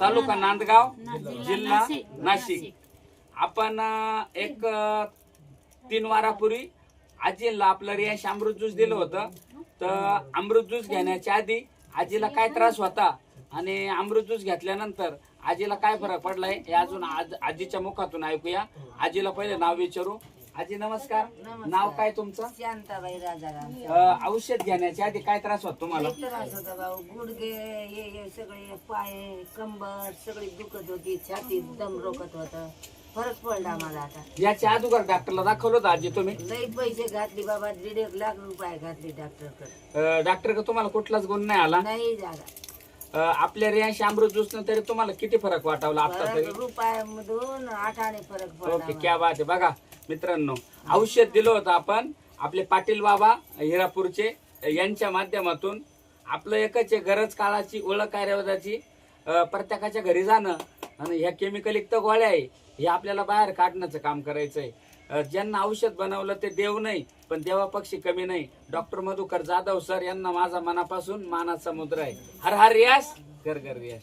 तालुका नांदगाव जिल्हा नाशिक. आपण एक तीन वारापूर्वी आजीला आपलं रियाश अमृत ज्यूस दिलं होतं. तर अमृत ज्यूस घेण्याच्या आधी आजीला काय त्रास होता आणि अमृत ज्यूस घेतल्यानंतर आजीला काय फरक पडलाय हे अजून आज आजीच्या मुखातून ऐकूया. आजीला पहिले नाव विचारू. आजी नमस्कार. नाव काय तुमचं? शांताबाई राजाराम. अं, औषध घेण्याच्या आधी काय त्रास होतो तुम्हाला? लई त्रास होता भाऊ. गुडघे हे हे सगळे पाय कंबर सगळी दुखत होती. छातीत दम रोखत होत. फरक पडला मला आता. याच्या अगोदर डॉक्टरला दाखवलं होतं आजी तुम्ही? लई पैसे घातले बाबा. दीड एक लाख रुपये घातले डॉक्टरकडे अं, डॉक्टर का तुम्हाला कुठलाच गुण नाही आला. नाही झाला. अं, आपल्या रियांशी अमृत ज्यूस तरी तुम्हाला किती फरक वाटावला आता तरी? फरक रुपयामधून आठाने फरक ओके क्या बात आहे. बघा मित्रांनो औषध दिलं होतं आपण आपले पाटील बाबा हिरापूरचे यांच्या माध्यमातून. आपलं एकच आहे गरज काळाची ओळख कार्यवादाची प्रत्येकाच्या घरी जाणं. आणि ह्या केमिकल युक्त गोळ्या आहे हे आपल्याला बाहेर काढण्याचं काम करायचं आहे ज्यांना औषध बनवलं ते देव नाही पण देवापक्षी कमी नाही. डॉक्टर मधुकर जाधव सर यांना माझा मनापासून मानाचा मुद्रा आहे. हर हर रियास घर घर रियास